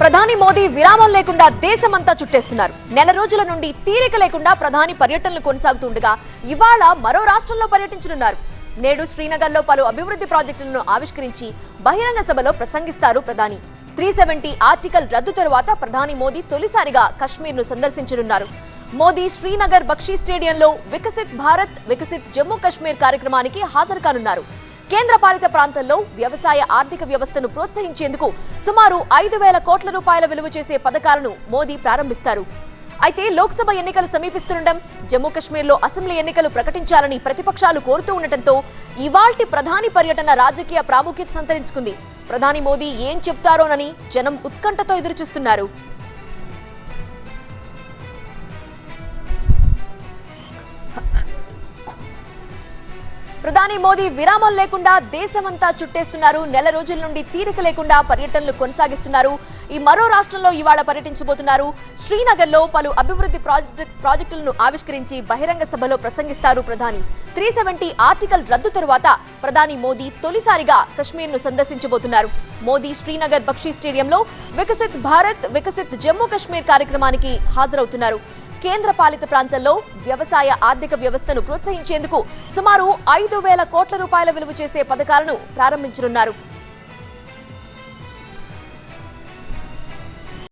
ప్రధాని మోదీ విరామం లేకుండా దేశమంతా చుట్టేస్తున్నారు. నెల రోజుల నుండి తీరిక లేకుండా ప్రధాని పర్యటనలు కొనసాగుతుండగా ఇవాళ మరో రాష్ట్రంలో పర్యటించనున్నారు. నేడు శ్రీనగర్లో పలు అభివృద్ధి ప్రాజెక్టులను ఆవిష్కరించి బహిరంగ సభలో ప్రసంగిస్తారు ప్రధాని. త్రీ సెవెంటీ ఆర్టికల్ రద్దు తరువాత ప్రధాని మోదీ తొలిసారిగా కశ్మీర్ను సందర్శించనున్నారు. మోదీ శ్రీనగర్ బక్షీ స్టేడియంలో వికసిత్ భారత్ వికసిత్ జమ్మూ కశ్మీర్ కార్యక్రమానికి హాజరు కానున్నారు. కేంద్ర పాలిత ప్రాంతంలో వ్యవసాయ ఆర్థిక వ్యవస్థను ప్రోత్సహించేందుకు సుమారు ఐదు వేల కోట్ల రూపాయల విలువ చేసే పథకాలను మోదీ ప్రారంభిస్తారు. అయితే లోక్సభ ఎన్నికలు సమీపిస్తుండడం జమ్మూ కశ్మీర్లో అసెంబ్లీ ఎన్నికలు ప్రకటించాలని ప్రతిపక్షాలు కోరుతూ ఉండటంతో ఇవాల్టి ప్రధాని పర్యటన రాజకీయ ప్రాముఖ్యత సంతరించుకుంది. ప్రధాని మోదీ ఏం చెప్తారోనని జనం ఉత్కంఠతో ఎదురుచూస్తున్నారు. ప్రధాని మోదీ విరామం లేకుండా దేశమంతా చుట్టేస్తున్నారు. నెల రోజుల నుండి తీరిక లేకుండా పర్యటనలు కొనసాగిస్తున్నారు. ఈ మరో రాష్ట్రంలో ఇవాళ పర్యటించబోతున్నారు. శ్రీనగర్లో పలు అభివృద్ధి ప్రాజెక్టు ప్రాజెక్టులను ఆవిష్కరించి బహిరంగ సభలో ప్రసంగిస్తారు ప్రధాని. త్రీ సెవెంటీ ఆర్టికల్ రద్దు తరువాత ప్రధాని మోదీ తొలిసారిగా కశ్మీర్ను సందర్శించబోతున్నారు. మోదీ శ్రీనగర్ బక్షీ స్టేడియంలో వికసిత్ భారత్ వికసిత్ జమ్మూ కశ్మీర్ కార్యక్రమానికి హాజరవుతున్నారు. కేంద్ర పాలిత ప్రాంతంలో వ్యవసాయ ఆర్థిక వ్యవస్థను ప్రోత్సహించేందుకు సుమారు ఐదు వేల కోట్ల రూపాయల విలువ చేసే పథకాలను ప్రారంభించనున్నారు.